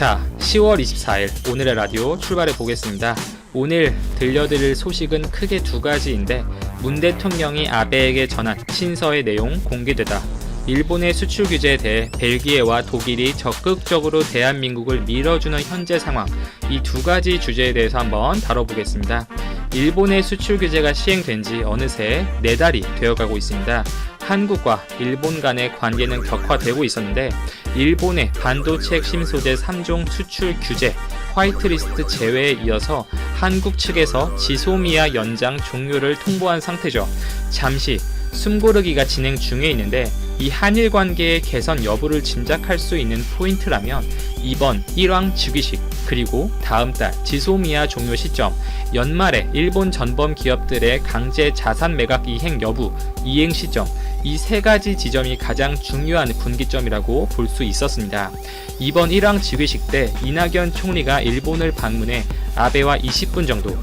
자, 10월 24일 오늘의 라디오 출발해 보겠습니다. 오늘 들려드릴 소식은 크게 두 가지인데 문 대통령이 아베에게 전한 친서의 내용 공개되다. 일본의 수출 규제에 대해 벨기에와 독일이 적극적으로 대한민국을 밀어주는 현재 상황 이 두 가지 주제에 대해서 한번 다뤄보겠습니다. 일본의 수출 규제가 시행된 지 어느새 네 달이 되어가고 있습니다. 한국과 일본 간의 관계는 격화되고 있었는데 일본의 반도체 핵심 소재 3종 수출 규제 화이트리스트 제외에 이어서 한국 측에서 지소미아 연장 종료를 통보한 상태죠. 잠시 숨고르기가 진행 중에 있는데 이 한일 관계의 개선 여부를 짐작할 수 있는 포인트라면 이번 1왕 즉위식 그리고 다음 달 지소미아 종료 시점 연말에 일본 전범 기업들의 강제 자산 매각 이행 여부 이행 시점 이 세 가지 지점이 가장 중요한 분기점이라고 볼 수 있었습니다. 이번 1왕 즉위식 때 이낙연 총리가 일본을 방문해 아베와 20분 정도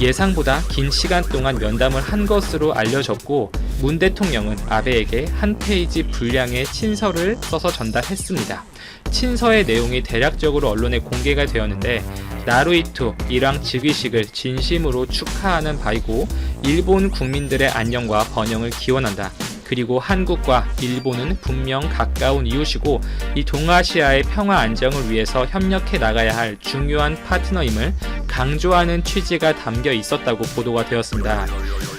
예상보다 긴 시간 동안 면담을 한 것으로 알려졌고 문 대통령은 아베에게 한 페이지 분량의 친서를 써서 전달했습니다. 친서의 내용이 대략적으로 언론에 공개가 되었는데 나루이토 일왕 즉위식을 진심으로 축하하는 바이고 일본 국민들의 안녕과 번영을 기원한다. 그리고 한국과 일본은 분명 가까운 이웃이고 이 동아시아의 평화 안정을 위해서 협력해 나가야 할 중요한 파트너임을 강조하는 취지가 담겨 있었다고 보도가 되었습니다.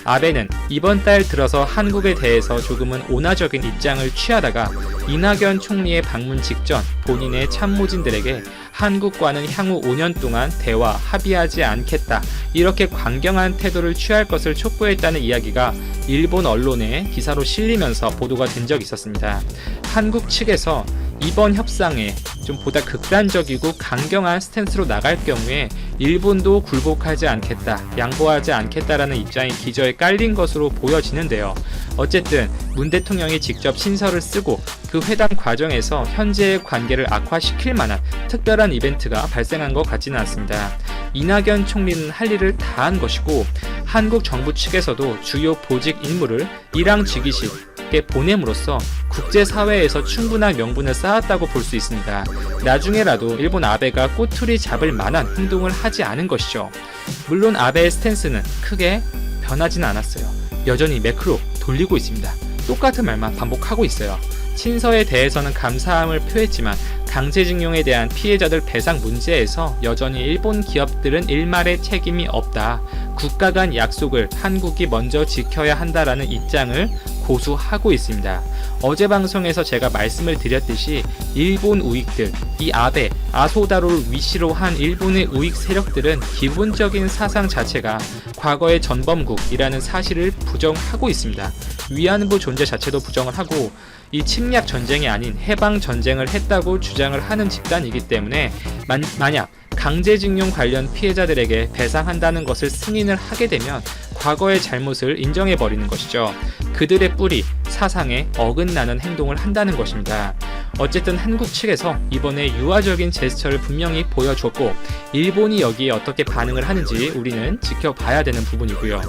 아베는 이번 달 들어서 한국에 대해서 조금은 온화적인 입장을 취하다가 이낙연 총리의 방문 직전 본인의 참모진들에게 한국과는 향후 5년 동안 대화 합의하지 않겠다 이렇게 강경한 태도를 취할 것을 촉구했다는 이야기가 일본 언론에 기사로 실리면서 보도가 된 적이 있었습니다. 한국 측에서 이번 협상에 좀 보다 극단적이고 강경한 스탠스로 나갈 경우에 일본도 굴복하지 않겠다, 양보하지 않겠다라는 입장이 기저에 깔린 것으로 보여지는데요. 어쨌든 문 대통령이 직접 신설을 쓰고 그 회담 과정에서 현재의 관계를 악화시킬 만한 특별한 이벤트가 발생한 것 같지는 않습니다. 이낙연 총리는 할 일을 다 한 것이고 한국 정부 측에서도 주요 보직 인물을 일왕 즉위식 에 보냄으로써 국제사회에서 충분한 명분을 쌓았다고 볼 수 있습니다. 나중에라도 일본 아베가 꼬투리 잡을 만한 행동을 하지 않은 것이죠. 물론 아베의 스탠스는 크게 변하지는 않았어요. 여전히 매크로 돌리고 있습니다. 똑같은 말만 반복하고 있어요. 친서에 대해서는 감사함을 표했지만 강제징용에 대한 피해자들 배상 문제에서 여전히 일본 기업들은 일말의 책임이 없다. 국가 간 약속을 한국이 먼저 지켜야 한다라는 입장을 고수하고 있습니다. 어제 방송에서 제가 말씀을 드렸듯이 일본 우익들, 이 아베, 아소다로를 위시로 한 일본의 우익 세력들은 기본적인 사상 자체가 과거의 전범국이라는 사실을 부정하고 있습니다. 위안부 존재 자체도 부정을 하고 이 침략 전쟁이 아닌 해방 전쟁을 했다고 주장을 하는 집단이기 때문에 만, 만약 강제징용 관련 피해자들에게 배상한다는 것을 승인을 하게 되면 과거의 잘못을 인정해 버리는 것이죠. 그들의 뿌리, 사상에 어긋나는 행동을 한다는 것입니다. 어쨌든 한국 측에서 이번에 유화적인 제스처를 분명히 보여줬고 일본이 여기에 어떻게 반응을 하는지 우리는 지켜봐야 되는 부분이고요.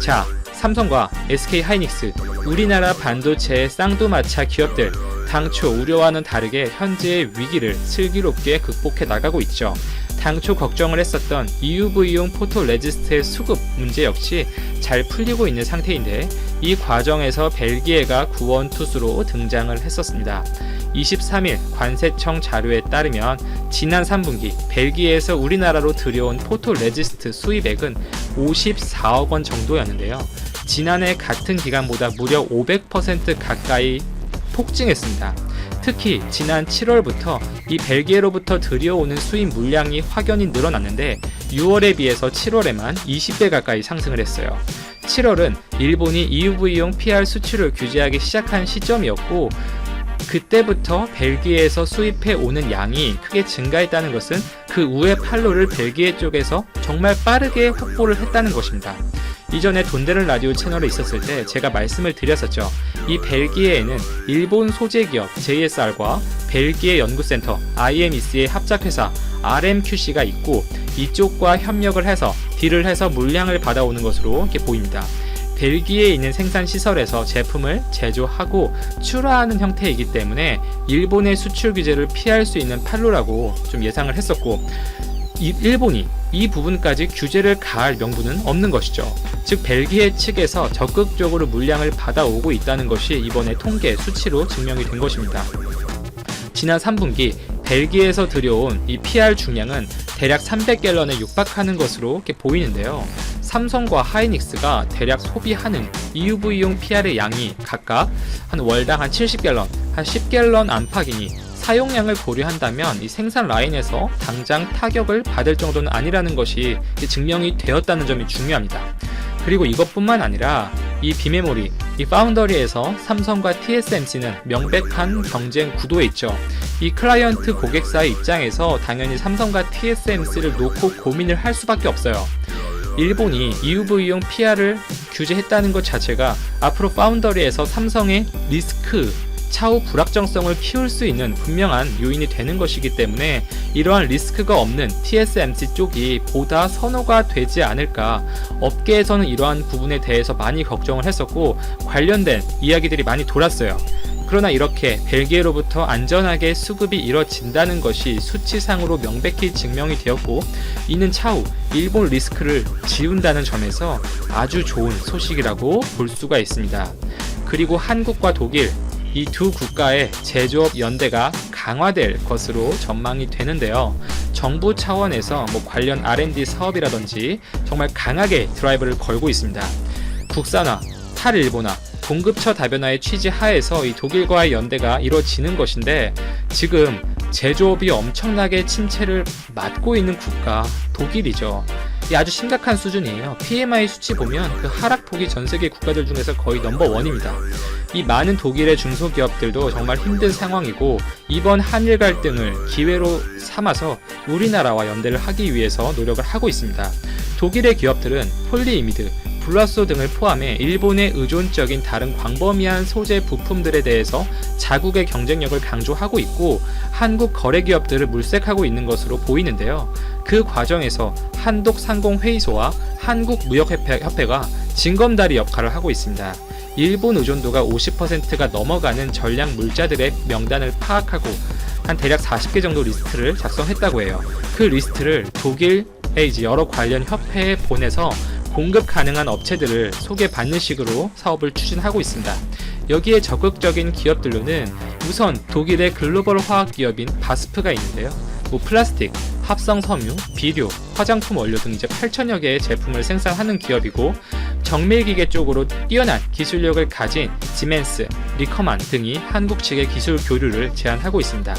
자, 삼성과 SK 하이닉스, 우리나라 반도체 쌍두마차 기업들 당초 우려와는 다르게 현재의 위기를 슬기롭게 극복해 나가고 있죠. 당초 걱정을 했었던 EUV용 포토 레지스트의 수급 문제 역시 잘 풀리고 있는 상태인데 이 과정에서 벨기에가 구원 투수로 등장을 했었습니다. 23일 관세청 자료에 따르면 지난 3분기 벨기에에서 우리나라로 들여온 포토 레지스트 수입액은 54억 원 정도였는데요. 지난해 같은 기간보다 무려 500% 가까이 폭증했습니다. 특히 지난 7월부터 이 벨기에로부터 들여오는 수입 물량이 확연히 늘어났는데 6월에 비해서 7월에만 20배 가까이 상승을 했어요. 7월은 일본이 EUV용 PR 수출을 규제하기 시작한 시점이었고 그때부터 벨기에에서 수입해 오는 양이 크게 증가했다는 것은 그 우회 판로를 벨기에 쪽에서 정말 빠르게 확보를 했다는 것입니다. 이전에 돈데른 라디오 채널에 있었을 때 제가 말씀을 드렸었죠. 이 벨기에에는 일본 소재 기업 JSR과 벨기에 연구센터 IMEC의 합작회사 RMQC가 있고 이쪽과 협력을 해서 딜을 해서 물량을 받아오는 것으로 이렇게 보입니다. 벨기에에 있는 생산 시설에서 제품을 제조하고 출하하는 형태이기 때문에 일본의 수출 규제를 피할 수 있는 판로라고 좀 예상을 했었고 이- 일본이 이 부분까지 규제를 가할 명분은 없는 것이죠. 즉 벨기에 측에서 적극적으로 물량을 받아오고 있다는 것이 이번에 통계 수치로 증명이 된 것입니다. 지난 3분기 벨기에에서 들여온 이 PR 중량은 대략 300갤런에 육박하는 것으로 보이는데요. 삼성과 하이닉스가 대략 소비하는 EUV용 PR의 양이 각각 한 월당 한 70갤런, 한 10갤런 안팎이니 사용량을 고려한다면 이 생산 라인에서 당장 타격을 받을 정도는 아니라는 것이 증명이 되었다는 점이 중요합니다. 그리고 이것뿐만 아니라 이 비메모리, 이 파운더리에서 삼성과 TSMC는 명백한 경쟁 구도에 있죠. 이 클라이언트 고객사의 입장에서 당연히 삼성과 TSMC를 놓고 고민을 할 수밖에 없어요. 일본이 EUV용 PR을 규제했다는 것 자체가 앞으로 파운더리에서 삼성의 리스크, 차후 불확정성을 키울 수 있는 분명한 요인이 되는 것이기 때문에 이러한 리스크가 없는 TSMC 쪽이 보다 선호가 되지 않을까 업계에서는 이러한 부분에 대해서 많이 걱정을 했었고 관련된 이야기들이 많이 돌았어요. 그러나 이렇게 벨기에로부터 안전하게 수급이 이뤄진다는 것이 수치상으로 명백히 증명이 되었고 이는 차후 일본 리스크를 지운다는 점에서 아주 좋은 소식이라고 볼 수가 있습니다. 그리고 한국과 독일 이 두 국가의 제조업 연대가 강화될 것으로 전망이 되는데요. 정부 차원에서 뭐 관련 R&D 사업이라든지 정말 강하게 드라이브를 걸고 있습니다. 국산화, 탈일본화, 공급처 다변화의 취지 하에서 이 독일과의 연대가 이루어지는 것인데 지금 제조업이 엄청나게 침체를 맞고 있는 국가 독일이죠. 이 아주 심각한 수준이에요. PMI 수치 보면 그 하락폭이 전 세계 국가들 중에서 거의 넘버 원입니다. 이 많은 독일의 중소기업들도 정말 힘든 상황이고 이번 한일 갈등을 기회로 삼아서 우리나라와 연대를 하기 위해서 노력을 하고 있습니다. 독일의 기업들은 폴리이미드, 블라소 등을 포함해 일본의 의존적인 다른 광범위한 소재 부품들에 대해서 자국의 경쟁력을 강조하고 있고 한국 거래 기업들을 물색하고 있는 것으로 보이는데요. 그 과정에서 한독 상공회의소와 한국무역협회가 징검다리 역할을 하고 있습니다. 일본 의존도가 50%가 넘어가는 전략 물자들의 명단을 파악하고 한 대략 40개 정도 리스트를 작성했다고 해요. 그 리스트를 독일의 이제 여러 관련 협회에 보내서 공급 가능한 업체들을 소개받는 식으로 사업을 추진하고 있습니다. 여기에 적극적인 기업들로는 우선 독일의 글로벌 화학 기업인 바스프가 있는데요. 뭐 플라스틱, 합성 섬유, 비료, 화장품 원료 등 이제 8천여 개의 제품을 생산하는 기업이고 정밀기계 쪽으로 뛰어난 기술력을 가진 지멘스, 리커만 등이 한국 측의 기술 교류를 제안하고 있습니다.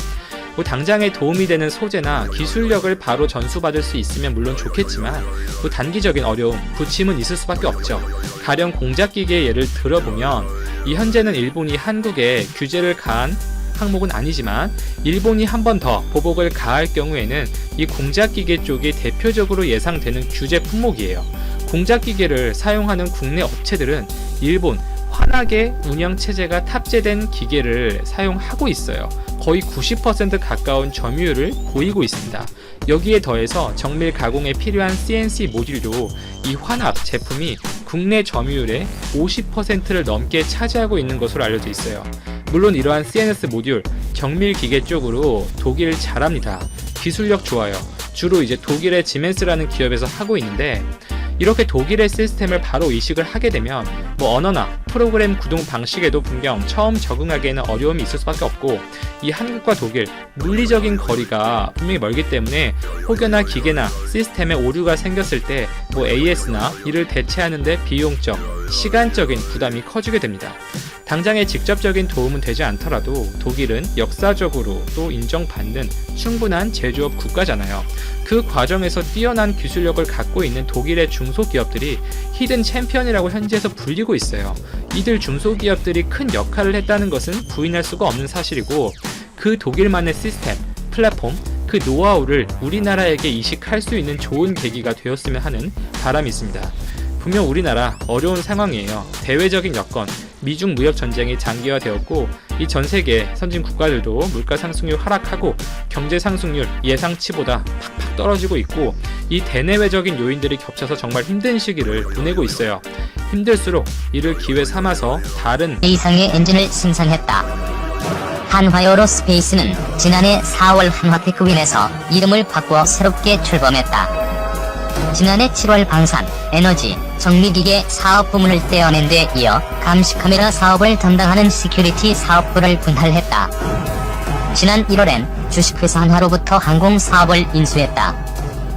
뭐 당장에 도움이 되는 소재나 기술력을 바로 전수받을 수 있으면 물론 좋겠지만 그 단기적인 어려움, 부침은 있을 수밖에 없죠. 가령 공작기계의 예를 들어보면 이 현재는 일본이 한국에 규제를 가한 항목은 아니지만 일본이 한 번 더 보복을 가할 경우에는 이 공작기계 쪽이 대표적으로 예상되는 규제 품목이에요. 공작기계를 사용하는 국내 업체들은 일본 환하게 운영 체제가 탑재된 기계를 사용하고 있어요. 거의 90% 가까운 점유율을 보이고 있습니다. 여기에 더해서 정밀 가공에 필요한 CNC 모듈도 이 환합 제품이 국내 점유율의 50%를 넘게 차지하고 있는 것으로 알려져 있어요. 물론 이러한 CNS 모듈 정밀 기계 쪽으로 독일 잘합니다. 기술력 좋아요. 주로 이제 독일의 지멘스라는 기업에서 하고 있는데 이렇게 독일의 시스템을 바로 이식을 하게 되면 뭐 언어나 프로그램 구동 방식에도 분명 처음 적응하기에는 어려움이 있을 수밖에 없고 이 한국과 독일 물리적인 거리가 분명히 멀기 때문에 혹여나 기계나 시스템에 오류가 생겼을 때 뭐 AS나 이를 대체하는데 비용적, 시간적인 부담이 커지게 됩니다. 당장의 직접적인 도움은 되지 않더라도 독일은 역사적으로 또 인정받는 충분한 제조업 국가잖아요. 그 과정에서 뛰어난 기술력을 갖고 있는 독일의 중소기업들이 히든 챔피언이라고 현지에서 불리고 있어요. 이들 중소기업들이 큰 역할을 했다는 것은 부인할 수가 없는 사실이고 그 독일만의 시스템, 플랫폼, 그 노하우를 우리나라에게 이식할 수 있는 좋은 계기가 되었으면 하는 바람이 있습니다. 분명 우리나라 어려운 상황이에요. 대외적인 여건, 미중 무역 전쟁이 장기화되었고 이 전 세계 선진 국가들도 물가 상승률 하락하고 경제 상승률 예상치보다 팍팍 떨어지고 있고 이 대내외적인 요인들이 겹쳐서 정말 힘든 시기를 보내고 있어요. 힘들수록 이를 기회 삼아서 다른 이상의 엔진을 생산했다. 한화요로 스페이스는 지난해 4월 한화테크윈에서 이름을 바꾸어 새롭게 출범했다. 지난해 7월 방산, 에너지, 정미기계 사업 부문을 떼어낸 데 이어 감시카메라 사업을 담당하는 시큐리티 사업부를 분할했다. 지난 1월엔 주식회사 한화로부터 항공 사업을 인수했다.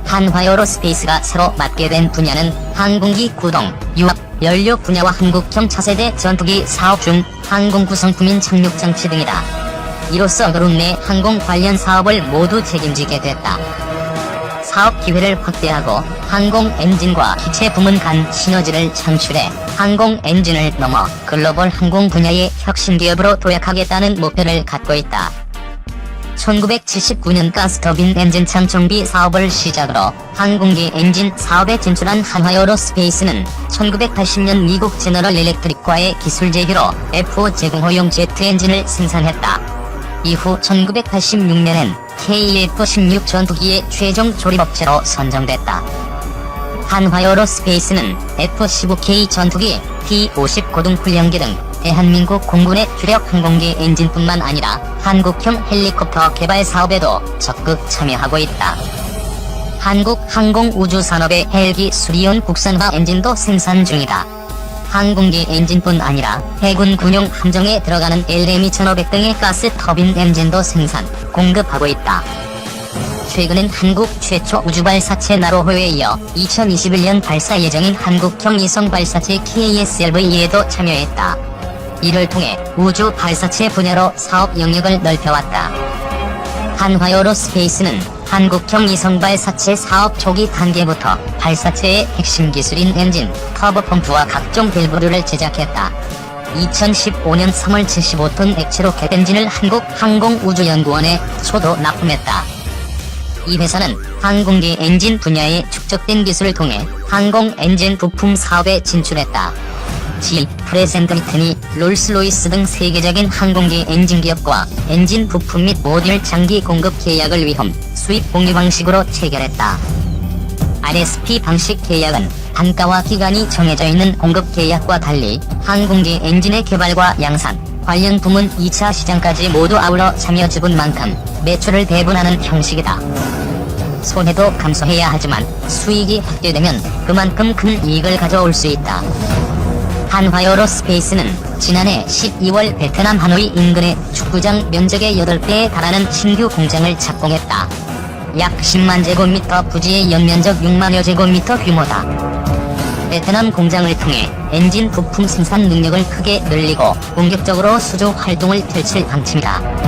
한화요로스페이스가 새로 맡게 된 분야는 항공기 구동, 유압, 연료 분야와 한국형 차세대 전투기 사업 중 항공 구성품인 착륙장치 등이다. 이로써 그룹 내 항공 관련 사업을 모두 책임지게 됐다. 사업 기회를 확대하고 항공 엔진과 기체 부문 간 시너지를 창출해 항공 엔진을 넘어 글로벌 항공 분야의 혁신 기업으로 도약하겠다는 목표를 갖고 있다. 1979년 가스터빈 엔진 창 정비 사업을 시작으로 항공기 엔진 사업에 진출한 한화요로스페이스는 1980년 미국 제너럴 일렉트릭과의 기술 제휴로 F5 제공호용 제트 엔진을 생산했다. 이후 1986년엔 KF-16 전투기의 최종 조립업체로 선정됐다. 한화요로스페이스는 F-15K 전투기, P-50 고등훈련기 등 대한민국 공군의 주력 항공기 엔진뿐만 아니라 한국형 헬리콥터 개발 사업에도 적극 참여하고 있다. 한국 항공우주산업의 헬기 수리온 국산화 엔진도 생산 중이다. 항공기 엔진뿐 아니라 해군 군용 함정에 들어가는 LM 2500 등의 가스 터빈 엔진도 생산, 공급하고 있다. 최근엔 한국 최초 우주발사체 나로호에 이어 2021년 발사 예정인 한국형 이성 발사체 KSLV에도 참여했다. 이를 통해 우주 발사체 분야로 사업 영역을 넓혀왔다. 한화요로 스페이스는 한국형 이성 발사체 사업 초기 단계부터 발사체의 핵심 기술인 엔진, 터보 펌프와 각종 밸브류를 제작했다. 2015년 3월 75톤 액체 로켓 엔진을 한국항공우주연구원에 초도 납품했다. 이 회사는 항공기 엔진 분야의 축적된 기술을 통해 항공 엔진 부품 사업에 진출했다. G, 프레젠트 미트니, 롤스로이스 등 세계적인 항공기 엔진 기업과 엔진 부품 및 모듈 장기 공급 계약을 위험 수입 공유 방식으로 체결했다. RSP 방식 계약은 단가와 기간이 정해져 있는 공급 계약과 달리 항공기 엔진의 개발과 양산, 관련 부문 2차 시장까지 모두 아울러 참여 지분 만큼 매출을 배분하는 형식이다. 손해도 감소해야 하지만 수익이 확대되면 그만큼 큰 이익을 가져올 수 있다. 한화요로 스페이스는 지난해 12월 베트남 하노이 인근의 축구장 면적의 8배에 달하는 신규 공장을 착공했다. 약 10만 제곱미터 부지의 연면적 6만여 제곱미터 규모다. 베트남 공장을 통해 엔진 부품 생산 능력을 크게 늘리고 본격적으로 수조 활동을 펼칠 방침이다.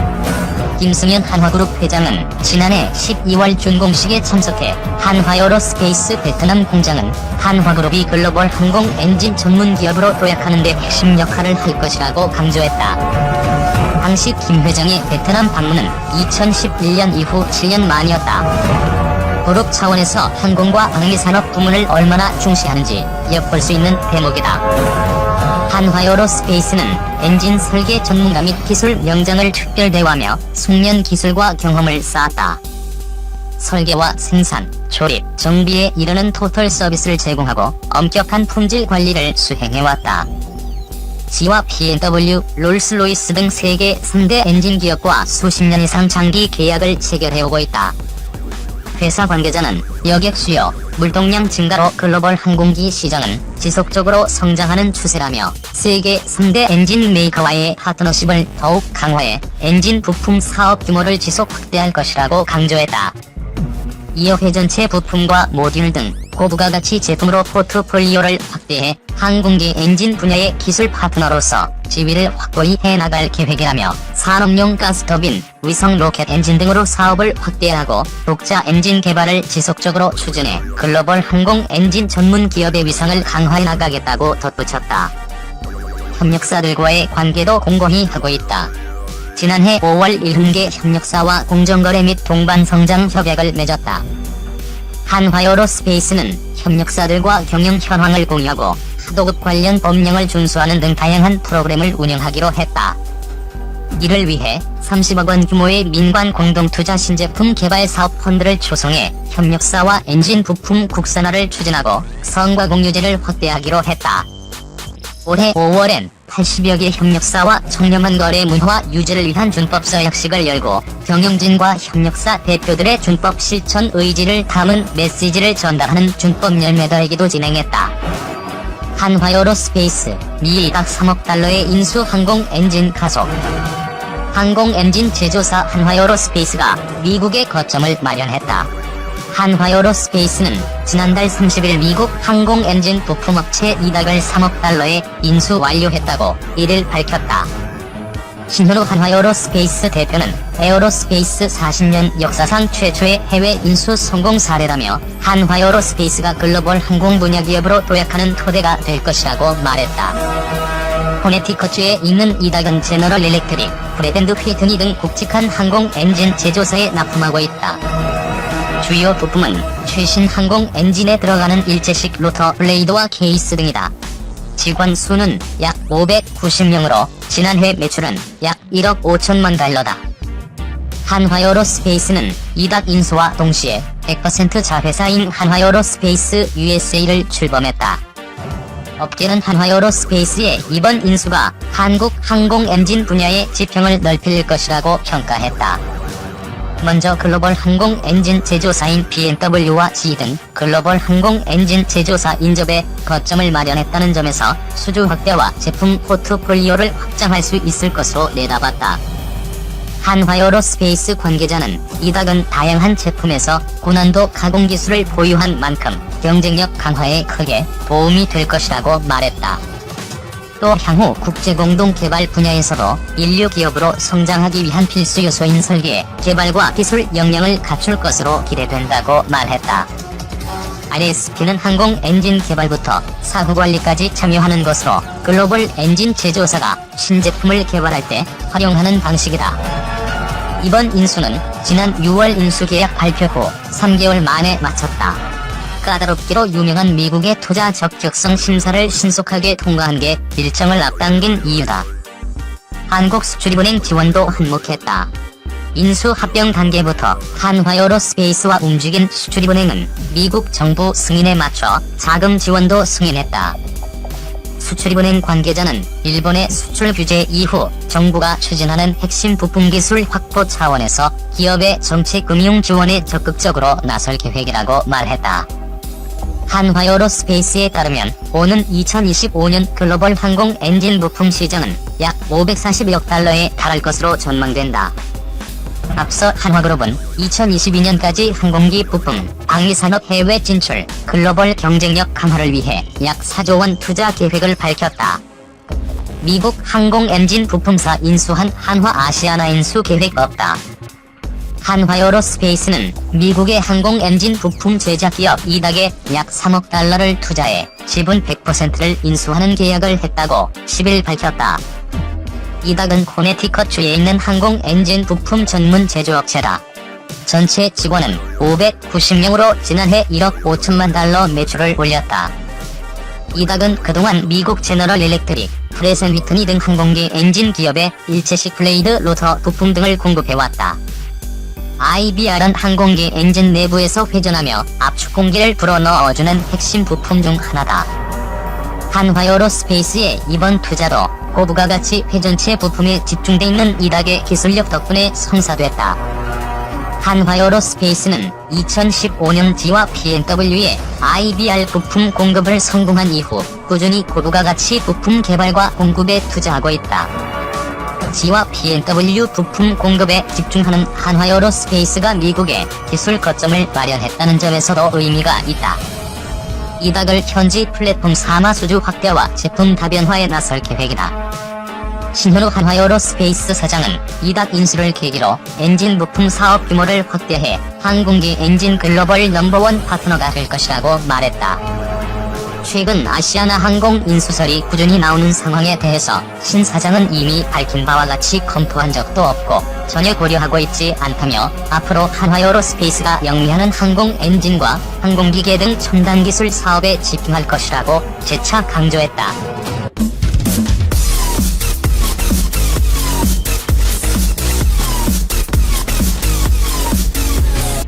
김승현 한화그룹 회장은 지난해 12월 준공식에 참석해 한화요로스페이스 베트남 공장은 한화그룹이 글로벌 항공 엔진 전문 기업으로 도약하는 데 핵심 역할을 할 것이라고 강조했다. 당시 김 회장의 베트남 방문은 2011년 이후 7년 만이었다. 그룹 차원에서 항공과 방위산업 부문을 얼마나 중시하는지 엿볼 수 있는 대목이다. 한화요로 스페이스는 엔진 설계 전문가 및 기술 명장을 특별 대화하며 숙련 기술과 경험을 쌓았다. 설계와 생산, 조립, 정비에 이르는 토털 서비스를 제공하고 엄격한 품질 관리를 수행해왔다. G와 BMW, 롤스로이스 등 세계 3대 엔진 기업과 수십 년 이상 장기 계약을 체결해오고 있다. 회사 관계자는 여객 수요, 물동량 증가로 글로벌 항공기 시장은 지속적으로 성장하는 추세라며 세계 3대 엔진 메이커와의 파트너십을 더욱 강화해 엔진 부품 사업 규모를 지속 확대할 것이라고 강조했다. 이어 회전체 부품과 모듈 등 고부가 가치 제품으로 포트폴리오를 확대해 항공기 엔진 분야의 기술 파트너로서 지위를 확고히 해나갈 계획이라며 산업용 가스터빈, 위성 로켓 엔진 등으로 사업을 확대하고 독자 엔진 개발을 지속적으로 추진해 글로벌 항공 엔진 전문 기업의 위상을 강화해 나가겠다고 덧붙였다. 협력사들과의 관계도 공고히 하고 있다. 지난해 5월 1훈계 협력사와 공정거래 및 동반성장 협약을 맺었다. 한화요로 스페이스는 협력사들과 경영 현황을 공유하고 수도급 관련 법령을 준수하는 등 다양한 프로그램을 운영하기로 했다. 이를 위해 30억 원 규모의 민관 공동투자 신제품 개발 사업 펀드를 조성해 협력사와 엔진 부품 국산화를 추진하고 성과 공유제를 확대하기로 했다. 올해 5월엔 80여 개 협력사와 청렴한 거래 문화 유지를 위한 준법서 약식을 열고 경영진과 협력사 대표들의 준법 실천 의지를 담은 메시지를 전달하는 준법 열매더기도 진행했다. 한화요로 스페이스 미일 각 3억 달러의 인수 항공 엔진 가속 항공 엔진 제조사 한화요로 스페이스가 미국에 거점을 마련했다. 한화요로 스페이스는 지난달 30일 미국 항공 엔진 부품업체 이닥을 3억 달러에 인수 완료했다고 이를 밝혔다. 신현우 한화요로 스페이스 대표는 에어로스페이스 40년 역사상 최초의 해외 인수 성공 사례라며 한화요로 스페이스가 글로벌 항공 분야 기업으로 도약하는 토대가 될 것이라고 말했다. 코네티커주에 있는 이닥은 제너럴 일렉트릭, 브레덴드 휘트니 등 굵직한 항공 엔진 제조사에 납품하고 있다. 주요 부품은 최신 항공 엔진에 들어가는 일체식 로터 블레이드와 케이스 등이다. 직원 수는 약 590명으로 지난해 매출은 약 1억 5천만 달러다. 한화요로스페이스는 이닥 인수와 동시에 100% 자회사인 한화요로스페이스 USA를 출범했다. 업계는 한화요로스페이스의 이번 인수가 한국 항공 엔진 분야의 지평을 넓힐 것이라고 평가했다. 먼저 글로벌 항공 엔진 제조사인 BMW와 G 등 글로벌 항공 엔진 제조사 인접에 거점을 마련했다는 점에서 수주 확대와 제품 포트폴리오를 확장할 수 있을 것으로 내다봤다. 한화요로스페이스 관계자는 이닥은 다양한 제품에서 고난도 가공 기술을 보유한 만큼 경쟁력 강화에 크게 도움이 될 것이라고 말했다. 또 향후 국제 공동 개발 분야에서도 인류 기업으로 성장하기 위한 필수 요소인 설계, 개발과 기술 역량을 갖출 것으로 기대된다고 말했다. RSP는 항공 엔진 개발부터 사후 관리까지 참여하는 것으로 글로벌 엔진 제조사가 신제품을 개발할 때 활용하는 방식이다. 이번 인수는 지난 6월 인수 계약 발표 후 3개월 만에 마쳤다. 까다롭기로 유명한 미국의 투자 적격성 심사를 신속하게 통과한 게 일정을 앞당긴 이유다. 한국 수출입은행 지원도 한몫했다. 인수 합병 단계부터 한화요로 스페이스와 움직인 수출입은행은 미국 정부 승인에 맞춰 자금 지원도 승인했다. 수출입은행 관계자는 일본의 수출 규제 이후 정부가 추진하는 핵심 부품 기술 확보 차원에서 기업의 정책 금융 지원에 적극적으로 나설 계획이라고 말했다. 한화요로스페이스에 따르면 오는 2025년 글로벌 항공 엔진 부품 시장은 약 540억 달러에 달할 것으로 전망된다. 앞서 한화그룹은 2022년까지 항공기 부품, 방위산업 해외 진출, 글로벌 경쟁력 강화를 위해 약 4조 원 투자 계획을 밝혔다. 미국 항공 엔진 부품사 인수한 한화 아시아나 인수 계획 없다. 한화요로스페이스는 미국의 항공 엔진 부품 제작 기업 이닥에 약 3억 달러를 투자해 지분 100%를 인수하는 계약을 했다고 10일 밝혔다. 이닥은 코네티컷주에 있는 항공 엔진 부품 전문 제조업체다. 전체 직원은 590명으로 지난해 1억 5천만 달러 매출을 올렸다. 이닥은 그동안 미국 제너럴 일렉트릭, 프레센 휘트니 등 항공기 엔진 기업에 일체식 블레이드 로터 부품 등을 공급해왔다. IBR은 항공기 엔진 내부에서 회전하며 압축 공기를 불어넣어주는 핵심 부품 중 하나다. 한화요로 스페이스의 이번 투자도 고부가 가치 회전체 부품에 집중돼 있는 이닥의 기술력 덕분에 성사됐다. 한화요로 스페이스는 2015년 G와 BMW의 IBR 부품 공급을 성공한 이후 꾸준히 고부가 가치 부품 개발과 공급에 투자하고 있다. G와 BMW 부품 공급에 집중하는 한화요로스페이스가 미국에 기술 거점을 마련했다는 점에서도 의미가 있다. 이닥을 현지 플랫폼 사마 수주 확대와 제품 다변화에 나설 계획이다. 신현우 한화요로스페이스 사장은 이닥 인수를 계기로 엔진 부품 사업 규모를 확대해 항공기 엔진 글로벌 넘버원 파트너가 될 것이라고 말했다. 최근 아시아나 항공 인수설이 꾸준히 나오는 상황에 대해서 신 사장은 이미 밝힌 바와 같이 검토한 적도 없고 전혀 고려하고 있지 않다며 앞으로 한화에어로스페이스가 영위하는 항공 엔진과 항공기계 등 첨단 기술 사업에 집중할 것이라고 재차 강조했다.